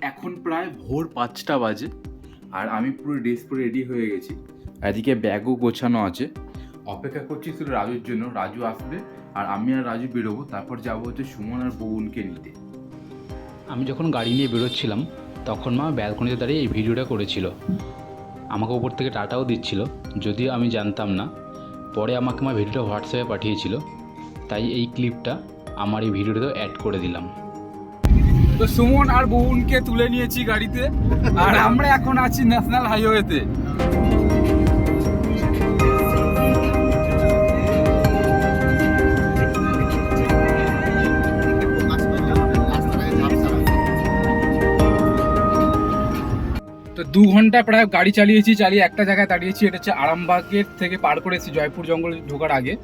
এখন প্রায় ভোর পাঁচটা বাজে আর আমি পুরো ড্রেস পরে রেডি হয়ে গেছি। এদিকে ব্যাগও গোছানো আছে। অপেক্ষা করছি শুধু রাজুর জন্য। রাজু আসবে আর আমি আর রাজু বেরোবো। তারপর যাব হচ্ছে সুমন আর বউনকে নিতে। আমি যখন গাড়ি নিয়ে বেরোচ্ছিলাম, তখন মা ব্যালকনিতে দাঁড়িয়ে এই ভিডিওটা করেছিল। আমাকে ওপর থেকে টাটাও দিচ্ছিল। যদিও আমি জানতাম না। পরে আমাকে মা ভিডিওটা হোয়াটসঅ্যাপে পাঠিয়েছিল। তাই এই ক্লিপটা আমার এই ভিডিওটাতেও অ্যাড করে দিলাম। তো সুমন আর বউনকে তুলে নিয়েছি গাড়িতে, আর আমরা এখন আছি ন্যাশনাল হাইওয়েতে। তো দু ঘণ্টা প্রায় গাড়ি চালিয়েছি, চালিয়ে একটা জায়গায় দাঁড়িয়েছি, এটা হচ্ছে আরামবাগের থেকে পার করেছি, জয়পুর জঙ্গল ঢোকার আগে।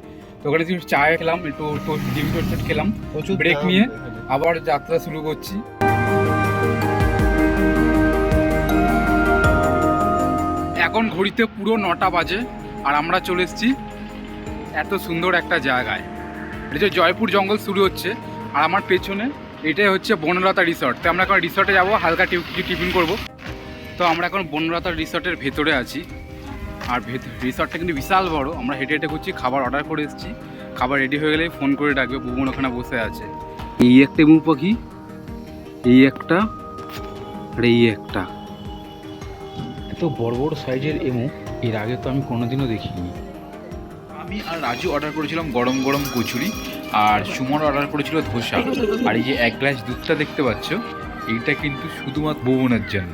তো ওখানে একটু চা খেলাম একটু টোস্ট ডিম টোস্ট খেলাম প্রচুর ব্রেক নিয়ে আবার যাত্রা শুরু করছি। এখন ঘড়িতে পুরো নটা বাজে আর আমরা চলে এসেছি এত সুন্দর একটা জায়গায়। এটা হচ্ছে জয়পুর জঙ্গল শুরু হচ্ছে আর আমার পেছনে এটাই হচ্ছে বনলতা রিসর্ট। তো আমরা এখন রিসর্টে যাব হালকা টিফিন করব। তো আমরা এখন বনলতা রিসর্টের ভেতরে আছি। আর রিসর্টটা কিন্তু বিশাল বড়। আমরা হেঁটে হেঁটে করছি খাবার অর্ডার করে এসেছি। খাবার রেডি হয়ে গেলে ফোন করে ডাকবে বুবন ওখানে বসে আছে। এই একটা এমু পাখি এই একটা আর এই একটা। এত বড় বড় সাইজের এমু এর আগে তো আমি কোনোদিনও দেখিনি। আমি আর রাজু অর্ডার করেছিলাম গরম গরম কচুরি আর সুমন অর্ডার করেছিল ধোসা। আর এই যে এক গ্লাস দুধটা দেখতে পাচ্ছ এইটা কিন্তু শুধুমাত্র বৌবনের জন্য।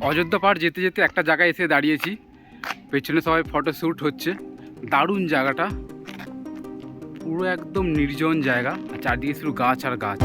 অযোধ্যা পাহাড় যেতে যেতে একটা জায়গায় এসে দাঁড়িয়েছি। পেছনে সবাই ফটো শ্যুট হচ্ছে। দারুণ জায়গাটা। পুরো একদম নির্জন জায়গা। চারদিকে শুধু গাছ আর গাছ।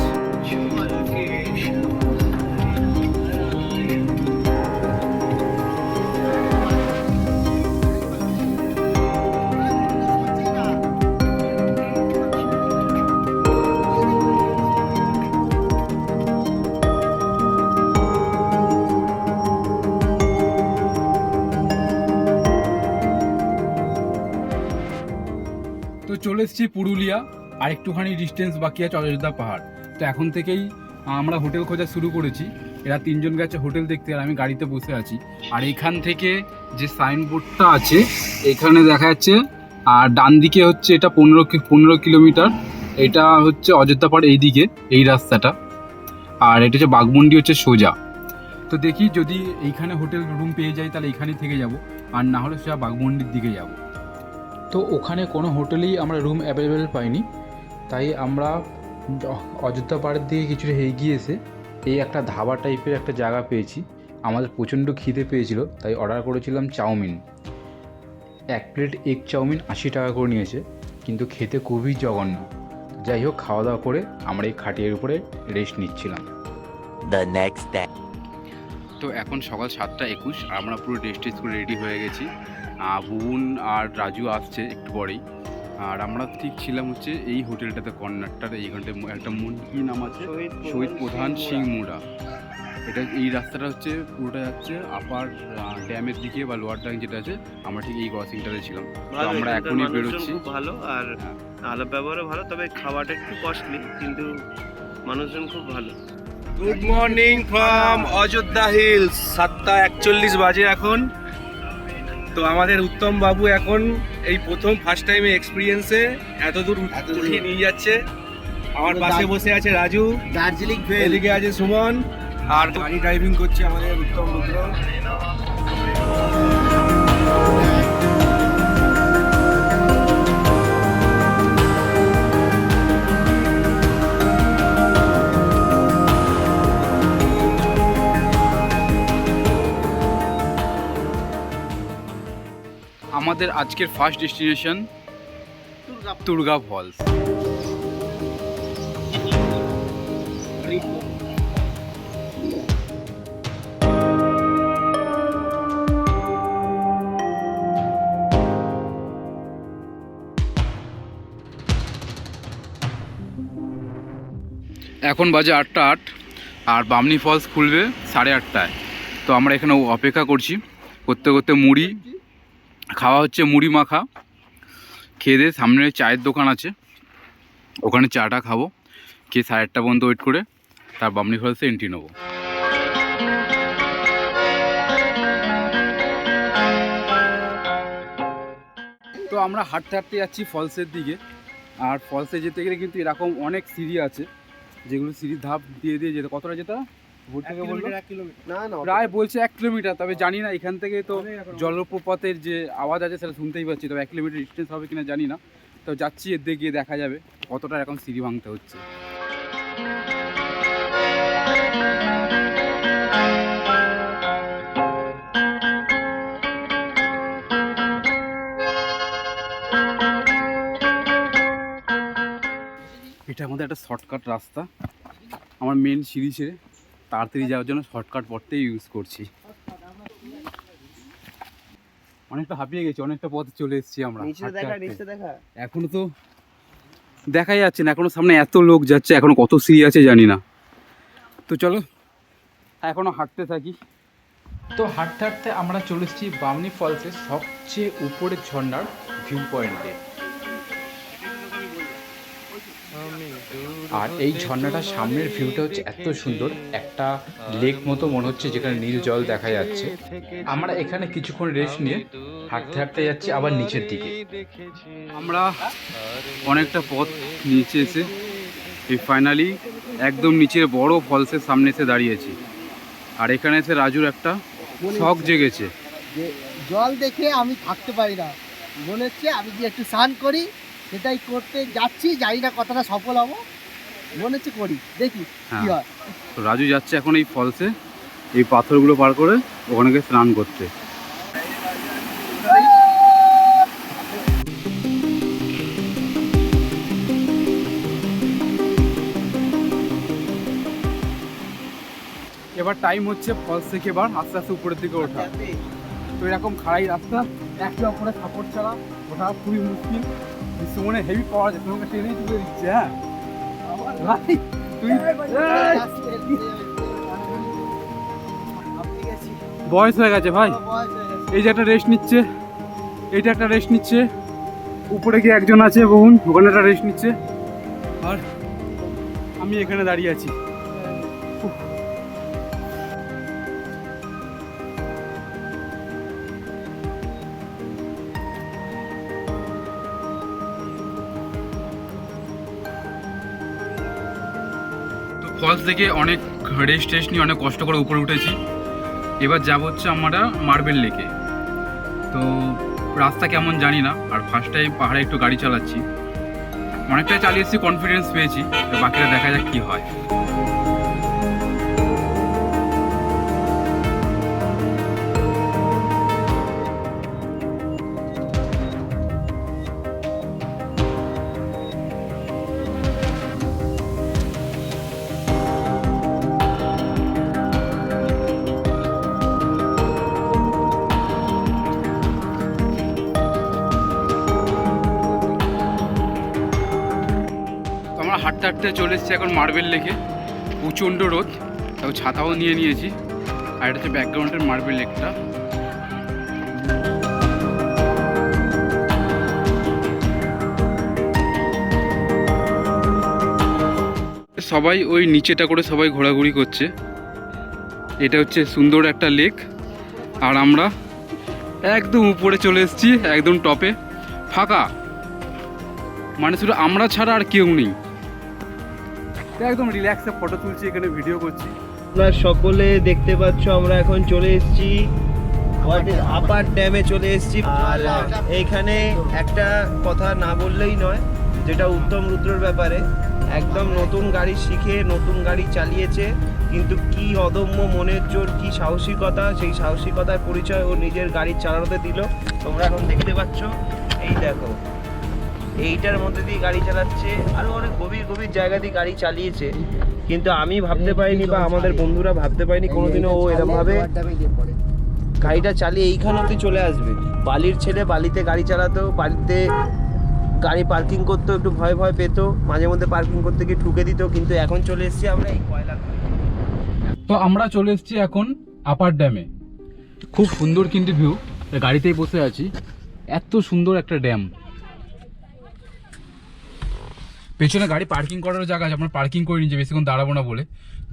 এসেছি পুরুলিয়া, আর একটুখানি ডিস্টেন্স বাকি আছে অযোধ্যা পাহাড়। তো এখন থেকেই আমরা হোটেল খোঁজা শুরু করেছি। এরা তিনজন গেছে হোটেল দেখতে, আর আমি গাড়িতে বসে আছি। আর এখান থেকে যে সাইনবোর্ডটা আছে, এখানে দেখা যাচ্ছে, আর ডান দিকে হচ্ছে এটা পনেরো পনেরো কিলোমিটার। এটা হচ্ছে অযোধ্যা পাহাড় এই দিকে এই রাস্তাটা। আর এটা হচ্ছে বাঘমুন্ডি হচ্ছে সোজা। তো দেখি যদি এইখানে হোটেল রুম পেয়ে যাই, তাহলে এইখানেই থেকে যাব। আর না হলে সোজা বাঘমুন্ডির দিকে যাব। তো ওখানে কোনো হোটেলেই আমরা রুম অ্যাভেলেবেল পাইনি। তাই আমরা অযোধ্যা পাহাড়ের দিকে কিছুটা এগিয়ে এসে এই একটা ধাবা টাইপের একটা জায়গা পেয়েছি। আমাদের প্রচণ্ড খিদে পেয়েছিল তাই অর্ডার করেছিলাম চাউমিন। এক প্লেট এগ চাউমিন আশি টাকা করে নিয়েছে কিন্তু খেতে খুবই জঘন্য। যাই হোক খাওয়া দাওয়া করে আমরা এই খাটিয়ার উপরে রেস্ট নিচ্ছিলাম। Next day. তো এখন সকাল সাতটা একুশ আমরা পুরো ড্রেস করে রেডি হয়ে গেছি। বুবুন আর রাজু আসছে একটু পরেই। আর আমরা ঠিক ছিলাম হচ্ছে এই হোটেলটাতে কর্নারটার এইখানটায় মু- একটা মন কি নাম আছে? শহীদ প্রধান সিং মুড়া। এটা এই রাস্তাটা হচ্ছে পুরোটা যাচ্ছে আপার ড্যামের দিকে বা লোয়ার ড্যাম যেটা আছে আমরা ঠিক এই ক্রসিংটাতে ছিলাম। আমরা এখনই বেরোচ্ছি। খুব ভালো আর হ্যাঁ। আলাপ ব্যবহারও ভালো তবে খাওয়াটা একটু কস্টলি কিন্তু মানুষজন খুব ভালো। Good morning from Ayodhya hills সাতটা একচল্লিশ বাজে এখন। তো আমাদের উত্তম বাবু এখন এই প্রথম ফার্স্ট টাইমে এক্সপিরিয়েন্সে এত দূর উঠিয়ে নিয়ে যাচ্ছে। আমার পাশে বসে আছে রাজু। দার্জিলিং এদিকে আছে সুমন। আর গাড়ি ড্রাইভিং করছে আমাদের উত্তম রুদ্র আমাদের আজকের ফার্স্ট ডেস্টিনেশন দুর্গা ফলস এখন বাজে আটটা আট, আর বামনি ফলস খুলবে সাড়ে আটটায়। তো আমরা এখানে অপেক্ষা করছি। করতে করতে মুড়ি খাওয়া হচ্ছে মুড়ি মাখা। খেয়ে দিয়ে সামনে চায়ের দোকান আছে। ওখানে চাটা খাব। খেয়ে সাড়ে আটটা পর্যন্ত ওয়েট করে তার বামনি ফলসে এন্ট্রি নেব। তো আমরা হাঁটতে হাঁটতে যাচ্ছি ফলসের দিকে। আর ফলসে যেতে গেলে কিন্তু এরকম অনেক সিঁড়ি আছে, যেগুলো সিঁড়ির ধাপ দিয়ে দিয়ে যেতে কতটা যেতে বলল? না না প্রায় বলছে এক কিলোমিটার তবে জানি না এখান থেকে তো জলপ্রপাতের যে আওয়াজ আছে সেটা শুনতেই পাচ্ছি তবে এক কিলোমিটার ডিস্টেন্স হবে কিনা জানি না। তো যাচ্ছি এর দিকে গিয়ে দেখা যাবে কতটা এখন সিঁড়ি ভাঙতে হচ্ছে। এটা আমাদের একটা শর্টকাট রাস্তা। আমার মেন সিঁড়ি ছেড়ে তাড়াতাড়ি যাওয়ার জন্য শর্টকাট পথটাই ইউজ করছি। অনেকটা হাঁপিয়ে গেছি অনেকটা পথে চলে এসেছি আমরা। দেখা দেখা। এখনও তো দেখাই যাচ্ছে না এখনও সামনে এত লোক যাচ্ছে এখনও কত সিঁড়ি আছে জানি না। তো চলো এখনও হাঁটতে থাকি। তো হাঁটতে হাঁটতে আমরা চলে এসেছি বামনি ফলসের সবচেয়ে উপরের ঝর্ণার ভিউ পয়েন্টে আর এই ঝর্ণাটার সামনের ভিউটা হচ্ছে এত সুন্দর একটা লেক মতো মনে হচ্ছে যেখানে নীল জল দেখা যাচ্ছে। আমরা এখানে কিছুক্ষণ রেস্ট নিয়ে হাঁটতে হাঁটতে যাচ্ছি আবার নিচের দিকে। আমরা অনেকটা পথ নিচে এসে এই ফাইনালি একদম নিচের বড় ফলসের সামনে এসে দাঁড়িয়েছি। আর এখানে এসে রাজুর একটা শখ জেগেছে। যে জল দেখে আমি থাকতে পারি না। মনে হচ্ছে আমি যে একটু স্নান করি সেটাই করতে যাচ্ছি জানি না কতটা সফল হব। মনে হচ্ছে করি। দেখি কি হ্যাঁ। তো রাজু যাচ্ছে এখন এই ফলসে এই পাথরগুলো পার করে ওখানে গিয়ে স্নান করতে। এবার টাইম হচ্ছে ফলস থেকে এবার আস্তে আস্তে উপরের দিকে ওঠা। তো এরকম খাড়াই রাস্তা একে অপরে সাপোর্ট ছাড়া ওঠা খুবই মুশকিল। সুমনে হেভি পাওয়া যায় তোমাকে টেনেই তুলে দিচ্ছে হ্যাঁ? বয়স হয়ে গেছে ভাই। এই যে একটা রেস্ট নিচ্ছে এইটা একটা রেস্ট নিচ্ছে। উপরে গিয়ে একজন আছে বহুন ওখানে একটা রেস্ট নিচ্ছে। আর আমি এখানে দাঁড়িয়ে আছি। ফলস থেকে অনেক রেস্ট টেস্ট নিয়ে অনেক কষ্ট করে উপরে উঠেছি। এবার যাব হচ্ছে আমরা মার্বেল লেকে। তো রাস্তা কেমন জানি না, আর ফার্স্ট টাইম পাহাড়ে একটু গাড়ি চালাচ্ছি। অনেকটাই চালিয়েছি কনফিডেন্স পেয়েছি, বাকিটা দেখা যাক কী হয়। হাঁটতে চলে এসেছি এখন মার্বেল লেকে। প্রচণ্ড রোদ, তাও ছাতাও নিয়ে নিয়েছি। আর এটা হচ্ছে ব্যাকগ্রাউন্ডের মার্বেল লেকটা। সবাই ওই নিচেটা করে সবাই ঘোরাঘুরি করছে। এটা হচ্ছে সুন্দর একটা লেক। আর আমরা একদম উপরে চলে এসেছি, একদম টপে। ফাঁকা। মানে শুধু আমরা ছাড়া আর কেউ নেই। একদম রিল্যাক্সে ফটো তুলছি, এখানে ভিডিও করছি। আপনারা সকলে দেখতে পাচ্ছ, আমরা এখন চলে এসেছি আপার ড্যামে চলে এসেছি। আর এইখানে একটা কথা না বললেই নয়, যেটা উত্তম রুদ্রর ব্যাপারে, একদম নতুন গাড়ি শিখে নতুন গাড়ি চালিয়েছে, কিন্তু কি অদম্য মনের জোর, কি সাহসিকতা, সেই সাহসিকতার পরিচয় ও নিজের গাড়ি চালানোতে দিল। তোমরা এখন দেখতে পাচ্ছ, এই দেখো। এইটার মধ্যে দিয়ে গাড়ি চালাচ্ছে। আরও অনেক গভীর গভীর জায়গা দিয়ে গাড়ি চালিয়েছে। কিন্তু আমি ভাবতে পারিনি বা আমাদের বন্ধুরা ভাবতে পারিনি কোনোদিনও ও এরকম ভাবে গাড়িটা চালিয়ে এইখান অব্দি চলে আসবে। বালির ছেলে বালিতে গাড়ি চালাতো বালিতে গাড়ি পার্কিং করতো, একটু ভয় ভয় পেতো, মাঝে মধ্যে পার্কিং করতে গিয়ে ঠুকে দিত, কিন্তু এখন চলে এসেছি আমরা এই কয়লা তো আমরা চলে এসেছি এখন আপার ড্যামে। খুব সুন্দর কিন্তু ভিউ, গাড়িতেই বসে আছি। এত সুন্দর একটা ড্যাম। পেছনে গাড়ি পার্কিং করার জায়গা আছে, আমরা পার্কিং করে নিয়ে বেশিক্ষণ দাঁড়াবো না বলে।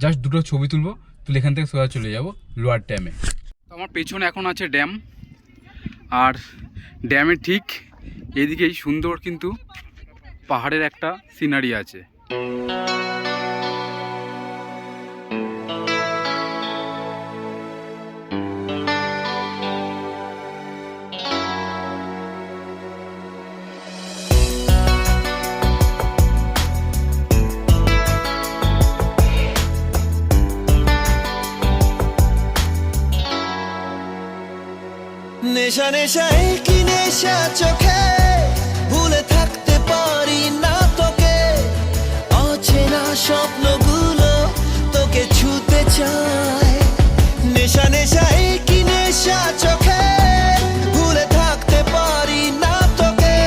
জাস্ট দুটো ছবি তুলবো, তুলে এখান থেকে সোজা চলে যাব লোয়ার ড্যামে আমার পেছনে এখন আছে ড্যাম আর ড্যামের ঠিক এদিকেই সুন্দর কিন্তু পাহাড়ের একটা সিনারি আছে। নেশা নেশায় কি নেশা চোখে। ভুলে থাকতে পারি না তোকে। অচেনা স্বপ্নগুলো তোকে ছুতে চায়। নেশা নেশায় কি নেশা চোখে। ভুলে থাকতে পারি না তোকে।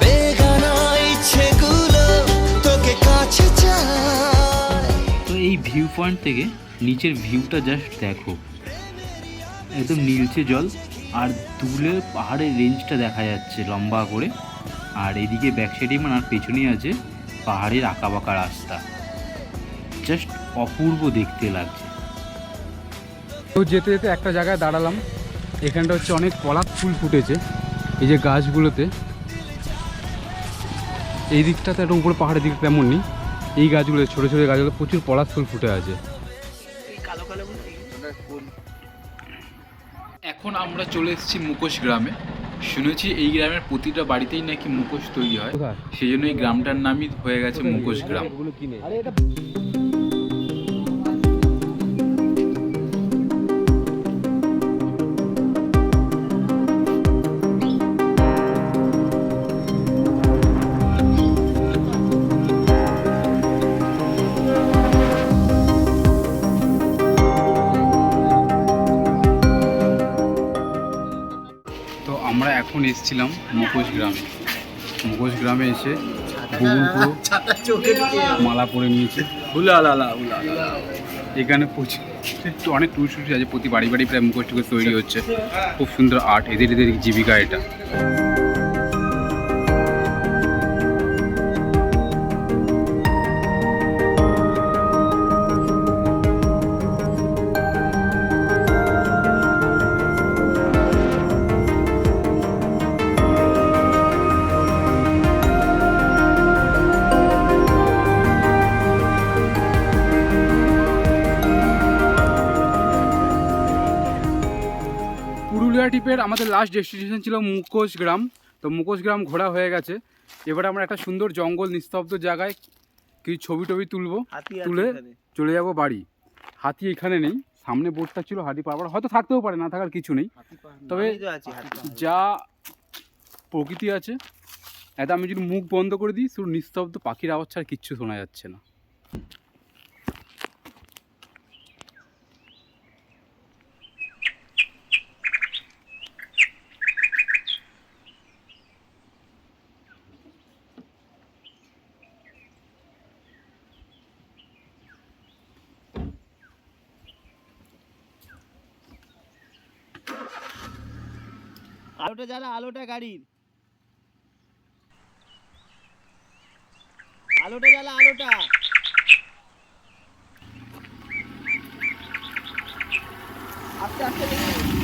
বেগানা ইচ্ছেগুলো তোকে কাছে চায়। তো এই ভিউ পয়েন্ট থেকে নিচের ভিউটা জাস্ট দেখো। একদম নীলচে জল। আর দূরে পাহাড়ের রেঞ্জটা দেখা যাচ্ছে লম্বা করে। আর এদিকে ব্যাক সাইডে মানে আর পেছনেই আছে পাহাড়ের আঁকাবাঁকা রাস্তা। জাস্ট অপূর্ব দেখতে লাগছে। তো যেতে যেতে একটা জায়গায় দাঁড়ালাম। এখানটা হচ্ছে অনেক পলাক ফুল ফুটেছে। এই যে গাছগুলোতে। এই দিকটাতে একটা উপরে পাহাড়ের দিকটা তেমন নেই। এই গাছগুলো ছোটো ছোটো গাছগুলো প্রচুর পলাশ ফুল ফুটে আছে। আমরা চলে এসেছি মুখোশ গ্রামে। শুনেছি এই গ্রামের প্রতিটা বাড়িতেই নাকি মুখোশ তৈরি হয়। সেই জন্য এই গ্রামটার নামই হয়ে গেছে মুখোশ গ্রাম। এখন এসেছিলাম, মুখোশ গ্রামে। মুখোশ গ্রামে এসে মালা পরে নিয়েছে। এখানে প্রচুর অনেক টুরিস্ট আছে, প্রতি বাড়ি বাড়ি প্রায় মুখোশ টুকোশ তৈরি হচ্ছে। খুব সুন্দর আর্ট এদের এদের জীবিকা এটা। ট্রিপের আমাদের লাস্ট ডেস্টিনেশন ছিল মুখোশ গ্রাম। তো মুখোশ গ্রাম ঘোরা হয়ে গেছে। এবারে আমরা একটা সুন্দর জঙ্গল নিস্তব্ধ জায়গায় কিছু ছবি টবি তুলবো তুলে চলে যাব বাড়ি। হাতি এখানে নেই সামনে বোটটা ছিল হাতি পারবার হয়তো থাকতেও পারে না থাকার কিছু নেই। তবে যা প্রকৃতি আছে এত আমি যদি মুখ বন্ধ করে দিই শুধু নিস্তব্ধ পাখির আওয়াজ ছাড়া কিচ্ছু শোনা যাচ্ছে না। আলোটা জ্বালা আলোটা গাড়ির। আলোটা জ্বালা আলোটা। আস্তে আস্তে